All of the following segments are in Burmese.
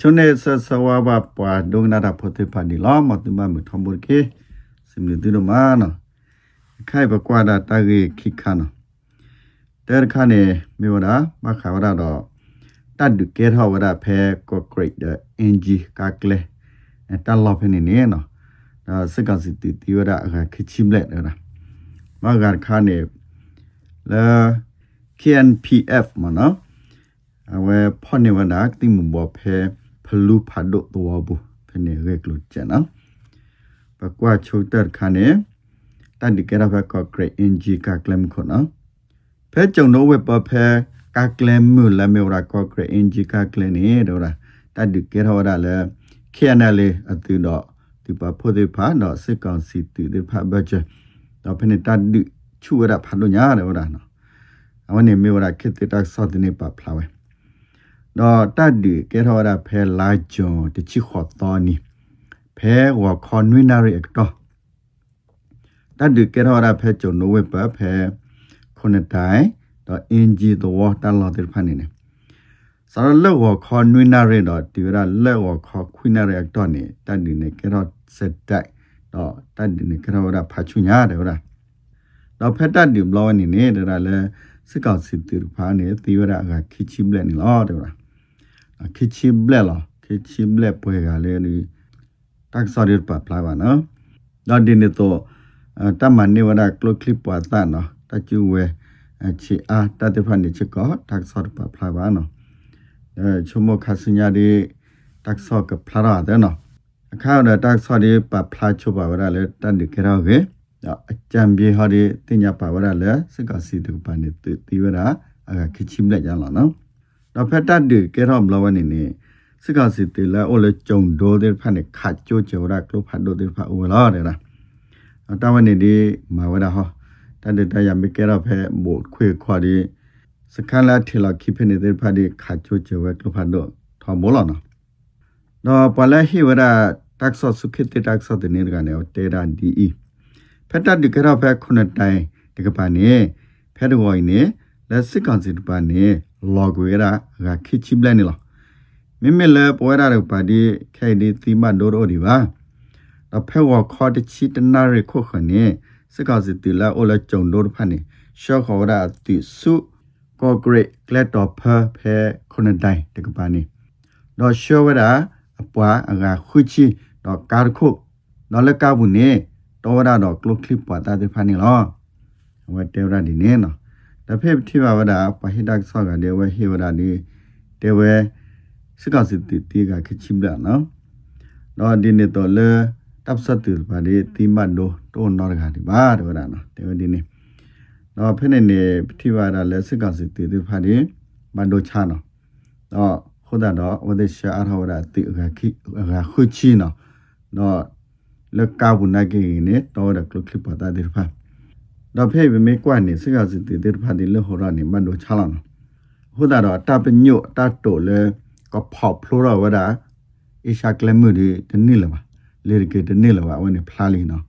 ချုံနေဆဆဝါဘပွာဒုံနာတာဖို့တေပါဒီလာမတူမမထမကေစမီတူမနာခိုင်ဘကွာတာတာကြီးခိခါနာတဲခါနေမေဝဒါမခါဝဒါတော့တတ်ဒုကေထောဝဒါဖဲကိုဂရိတ်အင်ဂျီကာကလေတလောဖနေနေနော်ဒါစကစီတီတီဝဒါအခါခိချိမလက်နော်မဂါခါနေလာ KNPF မနော်အဝဲဖော်နေဝဒါတိမဘောဖဲ ဖလူဖတ်တော့တော့ဘူးဖနေရက်ကလို့ကျနော်ပကွာချိုတက်ခါနေတန်ဒီကရဘကဂရိတ်အင်ဂျီကကလမ်ခုနော်ဖဲကြုံတော့ဝက်ပဖဲကကလမ်မူလမေရာကဂရိတ်အင်ဂျီကကလနေတော့တာတန်ဒီကရဝရလဲခဲနလေအတူတော့ဒီပါဖို့ဒီဖာတော့စစ်ကောင်စီတူဒီဖာဘတ်ဂျက်တော့ဖနေတန်ဒီချူရဖတ်လို့ညာတယ်ဟုတ်တာနော်အဝနေမေရာခေတ္တဆောက်တဲ့နေပါဖလာဝဲ တော့တတ်ဒီကဲထော်ရဖဲလာဂျွန်တချီခေါ်တော်နီဖဲဝါခွန်ဝိနာရီအတော့တတ်ဒီကဲထော်ရဖဲဂျွန်နိုဝဲပဖဲခုနတိုင်တော့အင်ဂျီတော့တန်လော်တဲ့ဖန်နေနေစရလက်ဝါခွန်ဝိနာရီတော့ဒီရလက်ဝါခွန်ခွိနာရီအတော့နေတတ်ဒီနေကဲထော်စက်တိုက်တော့တတ်ဒီနေကဲထော်ရဖာချူညာတယ်ဟုတ်လားတော့ဖက်တတ်ဒီဘလောနေနေတာလဲစစ်ကောင်စီတူဖာနေတီရအကခိချိမလက်နေလို့တယ်ဟုတ်လား ခိချိဘလက်လားခိချိဘလက်ပွဲကလည်းဒီတက်ဆော်ရပါပလာပါနော်ဒါဒီနေတော့တမန်နေဝဒကလကလစ်ပွားတာနော်တကျူဝဲချီအားတတဖန်နေချကောတက်ဆော်ပါပလာပါနော်အဲချုံမခစညာဒီတက်ဆော်ကပလာရတယ်နော်အခါတော့တက်ဆော်ဒီပပလာချပါဝရလေတန်ဒီကြရောကေအကြံပြေဟောဒီတင်ညာပါဝရလေစကစီတူပန်နေတီဝရအခခိချိမလက်ကြလားနော် တော့ဖက်တတ်ဒီကဲတော့မလဝနေနေစကစီတေလာအိုလေကြုံဒိုတဲ့ဖက်နေခတ်ချိုးချောရကလုဖတ်ဒိုတဲ့ဖက်အိုလာတဲ့လားတဝနေဒီမာဝဒဟောတတ်တဲ့တရမကဲတော့ဖက်ဘိုခွေခွာဒီစခန်းလာထီလာခိဖနေတဲ့ဖက်ဒီခတ်ချိုးချောရကလုဖတ်ဒိုထောမောလာနော်တော့ပလာဟီဝဒတက်ဆော့စုခိတတက်ဆော့တဲ့နေကနေတေရာဒီအီဖက်တတ်ဒီကရဖက်ခုနှစ်တိုင်ဒီကပါနေဖက်တော်နေလက်စစ်ကောင်စီတပါနေ လော်ကွေရာဂါခိချိဘလနေလောမိမလဲပွဲရတဲ့ပါဒီခဲဒီတီမဒိုရိုဒီပါတော့ဖဲဝခေါ်တချီတနာရခုခနေစကောစီတီလာအိုလာကြုံဒိုဖာနေရှောခေါ်ရာတီစုကောဂရိတ်ကလက်တော်ဖဖဲခုနတိုင်တကပါနေတော့ရှောဝရာအပွားအဂါခွချီတော့ကာခုတော့လကဘူးနေတော့ဝရတော့ကလုတ်ကလစ်ပွားတာတဲ့ဖာနေလောဝတ်တေရဒီနေနော် တဖေတိဘဝဒပဟိတက်ဆောကဒေဝဟေဝဒဒီတေဝစကစတိတိကခချိမလာနော်တော့ဒီနေတော့လေတပ်စတူပါဒီတိမတ်ဒိုတိုးနော်ရခါဒီပါဒေဝဒနော်တေဝဒီနေတော့ဖိနေနေတိဘဝဒလေစကစတိတိဖာဒီမန်ဒိုချာနော်တော့ခုဒတော့ဝဒေရှာအထဝဒတိအခခိအခခွချီနော်တော့လကဘူးနာကေနေတော့ကလကလပတာဒီဖာ တော့ဖေဘမေကွာနေစကစတိတေဖာဒီလဟောရနေမန်ဒိုချလာနော်ဟိုဒါတော့တပညိုတတိုလေကဖောက်ဖလိုရဝဒါအရှာကလမှုဒီတနိလပါလေကေတနိလပါဝနေဖလာလီနော်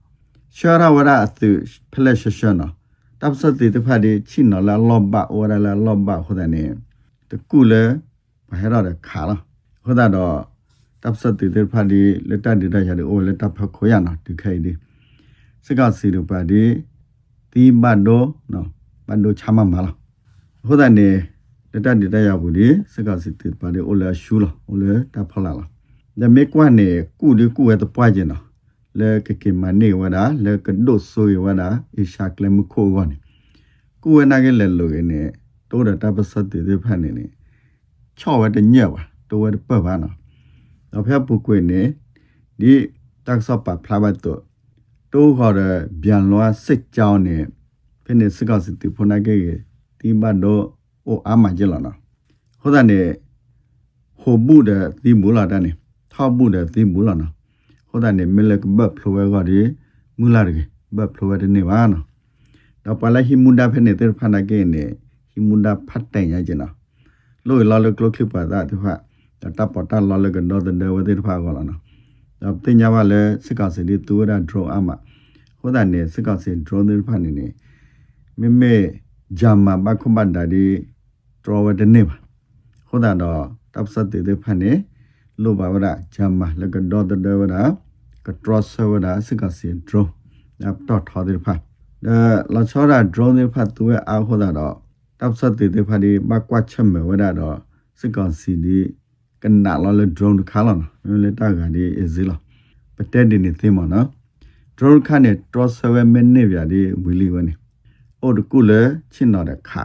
ရှာရဝဒါအသူဖလက်ရှရှနော်တပ်စတိတဖာဒီချိနော်လာလောဘဝရလာလောဘဟိုဒါနေတကူလေဘာရတဲ့ခါလားဟိုဒါတော့တပ်စတိတဖာဒီလက်တဒီတရတဲ့အိုလက်တဖခိုရနော်ဒီခိုင်ဒီစကစီရပါဒီ တီဘတ်ဒိုနော်ဘတ်ဒိုချမမလားဟိုတဲ့နေတတတတရဘူးဒီစကစစ်တပါဒီအိုလာရှူလာအိုလာတဖလာလာဒါမေကွာနေကုဒီကုရဲ့တပွားကျင်နော်လေကကေမနေဝဒါလေကဒိုဆိုယဝဒါအရှာကလမခိုဝနေကုဝနာကလေလိုနေတိုးတာပစတ်တေဖတ်နေနေချော့ဝဲတညက်ပါတိုးဝဲပတ်ပါနော်တော့ဖက်ပုကွေနေဒီတက်ဆော့ပါဖလာဘတ်တော့ တိုးခေါ်တဲ့ဗျံလွားစစ်ကြောင်းနဲ့ဖိနေစကောက်စစ်တီဖုန်နာကေတီဘတ်တော့အိုအာမကြလနာဟိုတဲ့နေဟိုဘူးတဲ့တီမူလာတဲ့နေထောက်ဘူးတဲ့တီမူလာနာဟိုတဲ့နေမလကဘဖလိုဝဲကဒီမူလာရကေဘဖလိုဝဲတဲ့နေပါနော်တော့ပလာဟီမူဒါဖိနေတဲ့ဖာနာကေနေဟီမူဒါဖတ်တိုင်ရကျနာလို့လာလကလခလိပါတာတဖာတပ်ပတာလာလကတော့တဲ့ဝတဲ့ဖာကောလာနော် တော့တင်ကြပါလေစစ်ကောင်စီဒီတူရ draw အမဟိုတဲ့နေစစ်ကောင်စီ draw တဲ့ဖာနေနေမေမေဂျာမာဘခုမန်ဒါဒီ draw တဲ့နေပါဟိုတဲ့တော့တပ်စတ်တဲ့ဖာနေလိုပါဝဒဂျမ်မာလကဒေါ်ဒဝဒကထရဆဝဒစကစီဒရိုပ်တော့ထော်ဒီဖာဒါလာချောရာဒရိုနေဖတ်သူရဲ့အားခေါ်တာတော့တပ်စတ်တေဖာဒီဘကွာချက်မဲဝဒတော့စကစီဒီ ကနလာလဒရိုန်ခါလာနော်လေတာကန်ဒီအဇီလာပတက်ဒီနေသိမနော်ဒရိုန်ခါနဲ့ထရဆဝမင်းနေပြဒီဝီလီဝနေအိုဒကူလေချင်းတော့တဲ့ခါ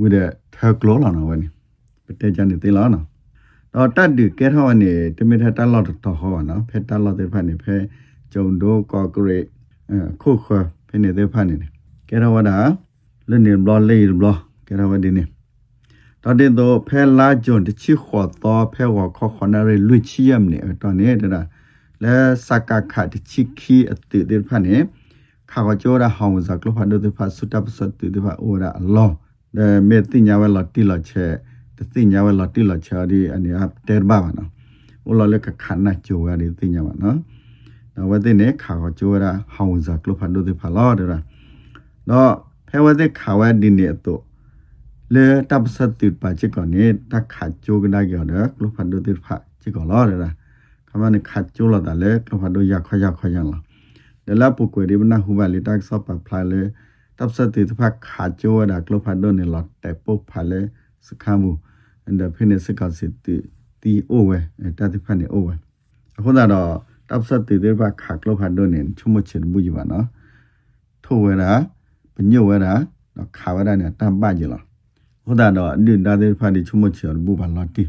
ဝိတဲ့ထာကလောလာနော်ဝနေပတက်ကြနေသေးလားနော်တော့တတ်ဒီကဲထောင်းနေတမီထတက်လောက်တော့ဟောပါနော်ဖက်တက်လောက်တဲ့ဖက်နေဖဲဂျုံဒိုကော့ဂရိတ်အခုခဖဲနေတဲ့ဖက်နေကဲထောင်းဝဒါလနေဘလလေးဘလကဲထောင်းဝဒီနေ တော့တဲ့တော့ဖဲလာဂျွန်တချီခေါ်တော့ဖဲဝခေါ်ခေါ်နာရလွချီယမ်နေတော့နေတာလဲစကခတ်ချီခီအတေတဲ့ဖက်နေခါကကြောရာဟောင်းဇက်ကလဖတ်တဲ့ဖက်စုတပ်စတ်တဲ့ဖက်အိုရာအလောဒါမေတင်ညာဝဲလတီလချဲတသိညာဝဲလတိလချာဒီအနေအတဲဘာပါနော်ဘလလကခဏကျိုရဒီသိညာပါနော်တော့ဝတဲ့နေခါကိုကျိုရဟောင်းဇကလဖတ်လို့ဒီဖလာဒရာတော့ဖဲဝတဲ့ခါဝဲဒီနေတော့ လေတပ်စတိပါချကောနေတခါကျိုကနာကြောဒကလဖတ်လို့ဒီဖာချကောလာဒရာခမနခါကျိုလာတယ်လေကလဖတ်လို့ရခရခရလာဒလာပုကွေဒီဘနာဟူပါလီတက်ဆော့ပါဖလာလေတပ်စတိတဖာခါကျိုရကလဖတ်လို့နေလာတဲပုတ်ဖာလေစခမ်းမှုအန်ဒဖိနေစကစစ်တီတီအိုဝဲတတိဖတ်နေအိုဝဲအခုတော့တပ်စတ်တီတဲ့ဘခါကလောဖတ်တော့နေချုံမချင်ဘူးကြီးပါနော်ထိုးဝဲတာပညို့ဝဲတာတော့ခါဝဲတာနဲ့တမ်ပကြလား ဟုတ်တာတော့ဒီဒါတဲ့ဖတ်ဒီချုံမချင်ဘူးပါလားတီ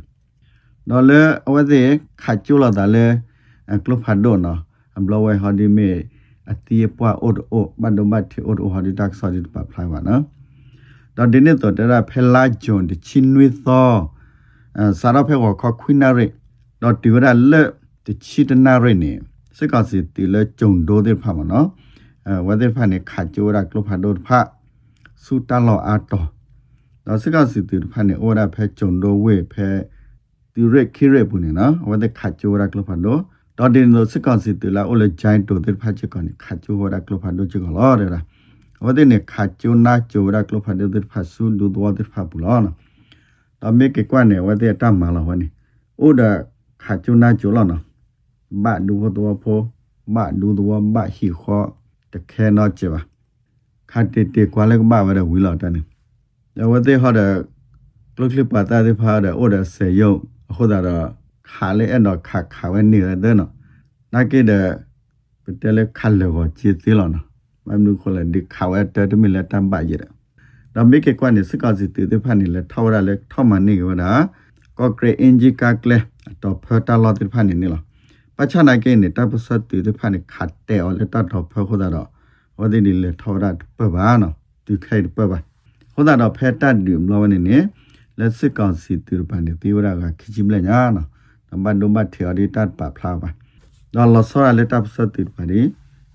တော့လေအဝဲတဲ့ခါကျလာတာလေကလောဖတ်တော့နော်အဘလဝဲဟာဒီမေအတီးပွားအိုဒအိုဘန်ဒမတ်တီအိုဒအိုဟာဒီတက်ဆော်ဒီပပလိုက်ပါနော်တော့ဒီနေ့တော့တရဖဲလာဂျွန်ဒီချင်းနွေသောအဲစာရဖဲကိုခခွိနာရတော့ဒီဝရလက်တချီတနာရနေစကစီတီလဲဂျုံဒိုတဲ့ဖာမနော်အဲဝတဲ့ဖာနေခါကျိုရကလဖာဒိုဖာစူတလောအာတော့ တော့စကစီတီဖာနေဩရဖဲဂျုံဒိုဝေဖဲတီရက်ခိရက်ဘူးနေနော်ဝတဲ့ခါကျိုရကလဖာဒိုတော့ဒီလိုစကစီတီလာအိုလေဂျိုင်းတိုတဲ့ဖာချကောနေခါကျိုရကလဖာဒိုချကောလာရတာဝတဲ့နေခါကျိုနာကျိုရကလဖာဒိုတဲ့ဖာဆူဒူဒဝတဲ့ဖာပူလာနော်တော့မေကေကွနဲ့ဝတဲ့တမလာဝနေဥဒခါကျိုနာကျိုလာနော်ဘဒူဝတော်ဖိုဘဒူတော်ဘဟီခောတခဲနော်ကျပါခါတေတေကွာလည်းကဘာဝရဝီလာတနေတော့ ဝတဲ့ဟောတဲ့ကလကလပါတာတဲ့ဖာတဲ့ဥဒဆေယုံအခုဒါတော့ခါလေအဲ့တော့ခါခါဝဲနေတယ်နော်နာကေတဲ့ပတဲလေခါလေကိုချီသေးလောနော်မမ်နုခလဒီခါဝဲတဲတမီလက်တမ်ပါရတဲ့ဒါမိကေကွာနေစကားစီတေတဲ့ဖာနေလဲထောက်ရလဲထောက်မနေကြတာကော့ဂရိအင်ဂျီကာကလေတော့ဖတာလောတဲ့ဖာနေနေလားပချနာကေနေတပ်စတ်တေတဲ့ဖာနေခတ်တဲော်လက်တော့ဖခိုးတာတော့ဟောဒီဒီလေထောက်ရပပါနော်ဒီခိုင်ပပါ ဟောတာတော့ဖဲတတ်ဒီမလောနေနေလက်စစ်ကောင်စီတူပန်နေတေဝရကခချိမလဲညာနော်နံပါတ်ဒုမတ်ထေရီတတ်ပါဖလာပါတော့လောဆောရလက်တပ်စတ်တေပါဒီ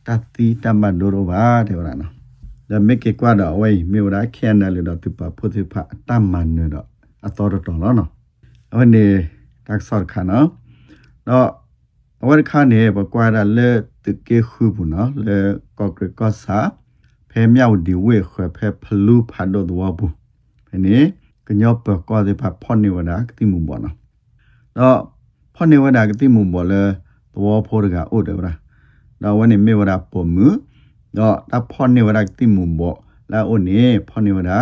တတိတမတ်ဒိုရောပါတဲ့ဝရနော်ဒါမေကေကွာတော့ဝေးမေဝရခဲနလေတော့သူပါဖို့သူဖအတမန်နေတော့အတော်တော်လောနော်အဝနေတက်ဆော့ခါနော်တော့အဝရခါနေဘကွာရလေတကေခုဘူးနော်လေကော့ဂရကောစာ ဖဲမြောက်ဒီဝေခွဖဲဖလူဖာတော့တော့ဘူးဖဲနေကညောပကောဒီဖဖောနေဝဒကတိမှုဘောနော်တော့ဖောနေဝဒကတိမှုဘောလေတော့ဖောရကအိုတယ်ဗလားတော့ဝနေမေဝဒပုံမှုတော့တဖောနေဝဒတိမှုဘောလာအိုနေဖောနေဝဒ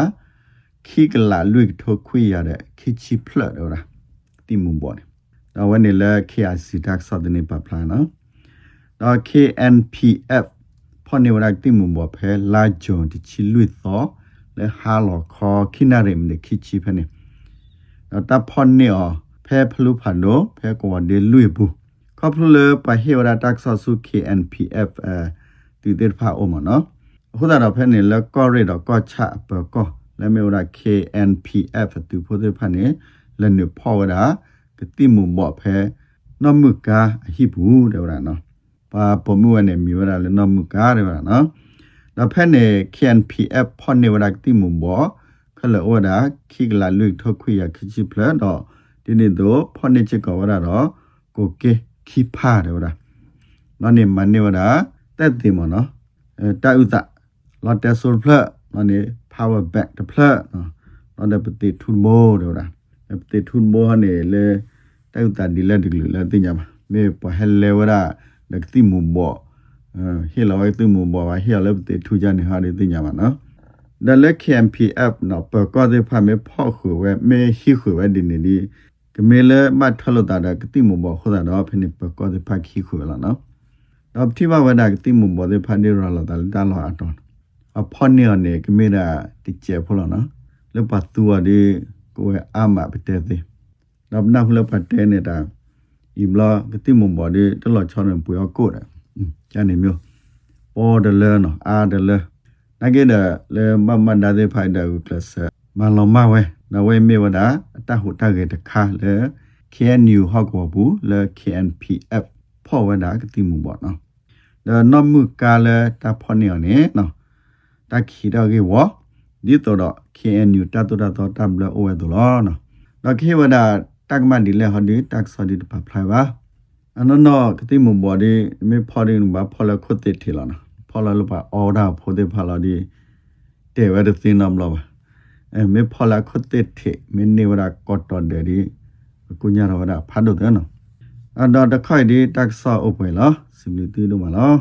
ခိကလာလွိထိုခွေရတဲ့ခိချီဖလတ်တော့လားတိမှုဘောနေတော့ဝနေလေ KIC tax စတဲ့နေပပလာနော်တော့ KNPF ဖောနေဝဒတိမှုဘောဖဲလာဂျွန်တချီလွိသောလေဟာလောခေါ်ခိနာရမ်နေခိချီဖနေတော့တဖောနေော်ဖဲဖလူဖာနိုဖဲကွာဒေလွိဘူးခေါပလပဟေဝဒတက်ဆဆု KNPF အဲတီတေဖာအိုမနော်အခုတော့ဖဲနေလကောရီတော့ကောချပကောလဲမေဝဒ KNPF တူဖို့တေဖာနေလနေဖောဝဒကတိမှုမော့ဖဲနော်မှုကာအဟိဘူးတဲ့ဝဒနော် ပါပမှုနဲ့မြဝဒလဲနော်မှုကာတဲ့ဝဒနော်တော့ဖဲနေ KNPF ဖောနေဝဒတိမှုမော့ခလဝဒခိကလာလွိထုတ်ခွေရခချိဖလတော့ဒီနေ့တော့ဖောနေချက်ကဝဒတော့ကိုကေခိဖာတယ်ဗျာနော်နေမနေဝဒတက်တယ်မနော်အဲတာဥတလော်တက်ဆိုဖလနော်နေ power back တဖလနော်နော်တဲ့ပတိထုမိုးတယ်ဗျာပတိထုမိုးဟနေလေတိုင်တာဒီလက်ဒီလူလက်တင်ကြမှာမေပဟဲလေဝရာ ဒကတိမူဘောဟီလာဝဲတိမူဘောဝဟီလာဘတေထူကြနေဟာဒီတင်ကြမှာနော်ဒါလက် KMPF နော်ပကောတဲ့ဖာမေဖောက်ခွေဝဲမေဟီခွေဝဲဒီနေဒီကမေလမတ်ထလတာဒကတိမူဘောခေါ်တာတော့ဖိနေပကောတဲ့ဖာခီခွေလာနော်တော့တိမဝဒကတိမူဘောတဲ့ဖာနေရလာတာတာလောအတော်အဖော်နေနေကမေရာတိကျဖော်လာနော်လပတ်တူအဒီကိုယ်အာမပတဲ့သေးတော့နောက်လပတ်တဲ့ နေတာဤဘလာကတိမွန်ဘော်ဒီတလချောင်းပူရကိုတယ်ကျန်နေမျိုးပေါ်တယ်လဲနော်အားတယ်လဲနဂေဒလေမမန်ဒါဒေဖိုင်ဒါကလစမလောမဝဲနဝဲမေဝဒအတဟုတကေတခါလေ KNU ဟောက်ကောဘူးလေ KNPF ဖော်ဝဒကတိမွန်ဘော်နော်ဒါနမှုကာလေတဖော်နေနေနော်တခီတော့ကေဝဒီတော့ KNU တတတတော့တဘလအိုဝဲတော့နော်တော့ခေဝဒ တက်မန်ဒီလေဟောဒီတက်ဆော်ဒီပပလိုက်ပါအနနောကတိမဘော်ဒီမေဖော်ရင်ဘာဖော်လခုတ်တိထီလာနာဖော်လလပါအော်ဒါဖိုဒီဖလာဒီတေဝဒသိနမ်လောအဲမေဖော်လခုတ်တိထီမင်းနေဝရကော့တော်ဒေဒီကုညာရဝဒဖတ်တော့တယ်နော်အတော့တခိုက်ဒီတက်ဆော့အုပ်ပဲလားစီမီတီတို့မလား